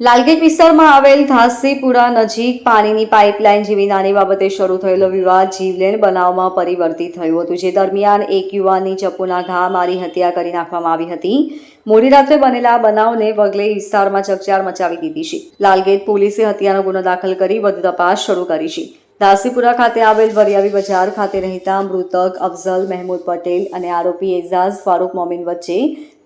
લાલગેટ વિસ્તારમાં આવેલ ધાસીપુરા નજીક પાણીની પાઇપલાઇન જેવી નાની બાબતે શરૂ થયેલો વિવાદ જીવલેણ બનાવમાં પરિવર્તિત થયું હતું. જે દરમિયાન એક યુવાનની ચપ્પુના ઘા મારી હત્યા કરી નાખવામાં આવી હતી. મોડી રાત્રે બનેલા બનાવને પગલે વિસ્તારમાં ચકચાર મચાવી દીધી છે. લાલગેટ પોલીસે હત્યાનો ગુનો દાખલ કરી વધુ તપાસ શરૂ કરી છે. દાસીપુરા ખાતે આવેલ વરિયાવી બજાર ખાતે રહેતા મૃતક અફઝલ મહેમૂદ પટેલ અને આરોપી એઝાઝ ફારૂક મોમીન વચ્ચે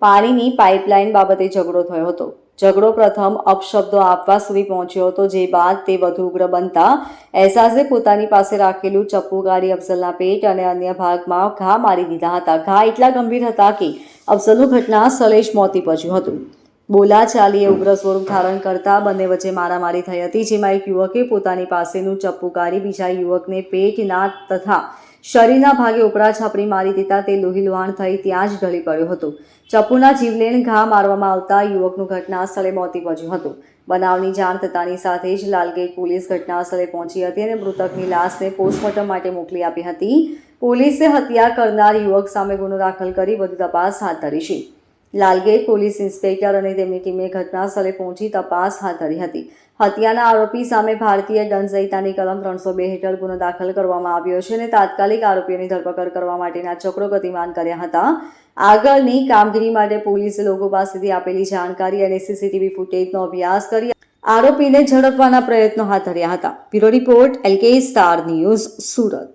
પાણીની પાઇપલાઇન બાબતે ઝઘડો થયો હતો. ઝઘડો પ્રથમ અપશબ્દો આપવા સુધી પહોંચ્યો હતો, જે બાદ તે વધુ ઉગ્ર બનતા એઝાઝે પોતાની પાસે રાખેલું ચપ્પુ ગાડી અફઝલના પેટ અને અન્ય ભાગમાં ઘા મારી દીધા હતા. ઘા એટલા ગંભીર હતા કે અફઝલનું ઘટના સ્થળે જ મોતી નીપજ્યું હતું. બોલાચાલીએ ઉગ્ર સ્વરૂપ ધારણ કરતા બંને વચ્ચે મારામારી થઈ હતી, જેમાં એક યુવકે પોતાની પાસેનું ચપ્પુ કાઢી બીજા યુવકને પેટના તથા શરીરના ભાગે ઉપરા છાપરી મારી દેતા તે લોહીલુહાણ થઈ ત્યાં જ ઢળી પડ્યો હતો. ચપ્પુના જીવલેણ ઘા મારવામાં આવતા યુવકનું ઘટના સ્થળે મોત નીપજ્યું હતું. બનાવની જાણ થતાની સાથે જ લાલગેટ પોલીસ ઘટના સ્થળે પહોંચી હતી અને મૃતકની લાશને પોસ્ટમોર્ટમ માટે મોકલી આપી હતી. પોલીસે હત્યા કરનાર યુવક સામે ગુનો દાખલ કરી વધુ તપાસ હાથ ધરી છે. લાલગેટ પોલીસ ઇન્સ્પેક્ટર અને તેમની ટીમે ઘટના સ્થળે પહોંચી તપાસ હાથ ધરી હતી. હત્યાના આરોપી સામે ભારતીય દંડ સંહિતાની કલમ ત્રણસો બે હેઠળ ગુનો દાખલ કરવામાં આવ્યો છે અને તાત્કાલિક આરોપીઓની ધરપકડ કરવા માટેના ચક્રો ગતિમાન કર્યા હતા. આગળની કામગીરી માટે પોલીસે લોકો પાસેથી આપેલી જાણકારી અને સીસીટીવી ફૂટેજનો અભ્યાસ કરી આરોપીને ઝડપવાના પ્રયત્નો હાથ ધર્યા હતા. Bureau report, L K star news, Surat.